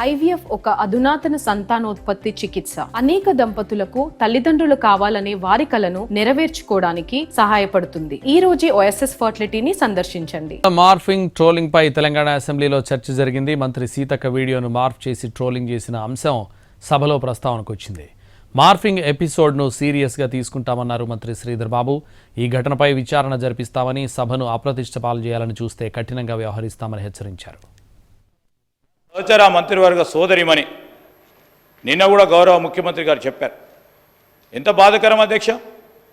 IVF ఒక అధునాతన సంతానోత్పత్తి చికిత్స. అనేక దంపతులకు తల్లిదండ్రులు కావాలనే వారి కలను నెరవేర్చుకోవడానికి సహాయపడుతుంది. ఈ రోజే ఓఎస్ఎస్ ఫర్టిలిటీని సందర్శించండి. మార్ఫింగ్ ట్రోలింగ్ పై తెలంగాణ అసెంబ్లీలో చర్చ జరిగింది. మంత్రి సీతక్క వీడియోను మార్ఫ్ చేసి ట్రోలింగ్ చేసిన అంశం సభలో ప్రస్తావనకు వచ్చింది. మార్ఫింగ్ ఎపిసోడ్ను సీరియస్గా తీసుకుంటామన్నారు మంత్రి శ్రీధర్ బాబు. ఈ ఘటనపై విచారణ జరిపిస్తామని సభను అప్రతిష్ట పాలు చేయాలని చూస్తే కఠినంగా వ్యవహరిస్తామని హెచ్చరించారు. సహచర మంత్రివర్గ సోదరిమని నిన్న కూడా గౌరవ ముఖ్యమంత్రి గారు చెప్పారు. ఎంత బాధకరం అధ్యక్ష?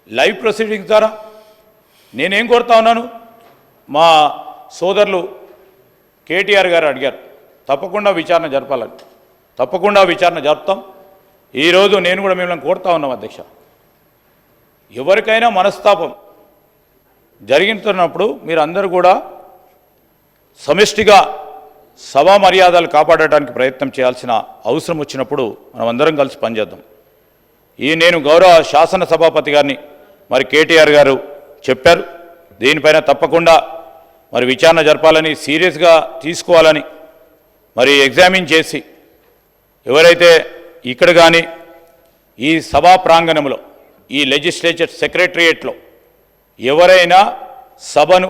లైవ్ ప్రొసీడింగ్స్ ద్వారా. నేనేం కోరుతా ఉన్నాను? మా సోదరులు కేటీఆర్ గారు అడిగారు. తప్పకుండా విచారణ జరపాలని. తప్పకుండా విచారణ జరుపుతాం. ఈరోజు నేను కూడా మిమ్మల్ని కోరుతా ఉన్నాం అధ్యక్ష. ఎవరికైనా మనస్తాపం జరిగినప్పుడు మీరు అందరూ కూడా సమిష్టిగా సభా మర్యాదలు కాపాడటానికి ప్రయత్నం చేయాల్సిన అవసరం వచ్చినప్పుడు మనం అందరం కలిసి పనిచేద్దాం. ఈ నేను గౌరవ శాసన సభాపతి గారిని మరి కేటీఆర్ గారు చెప్పారు. దీనిపైన తప్పకుండా మరి విచారణ జరపాలని సీరియస్గా తీసుకోవాలని మరి ఎగ్జామిన్ చేసి ఎవరైతే ఇక్కడ కానీ ఈ సభా ప్రాంగణంలో ఈ లెజిస్లేచర్ సెక్రటరియేట్లో ఎవరైనా సభను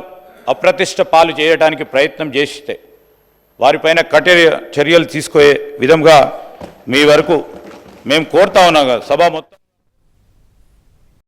అప్రతిష్ట పాలు చేయడానికి ప్రయత్నం చేస్తే వారిపైన కఠిన చర్యలు తీసుకునే విధంగా మీ వరకు మేము కోరుతా ఉన్నాం కదా. సభ మొత్తం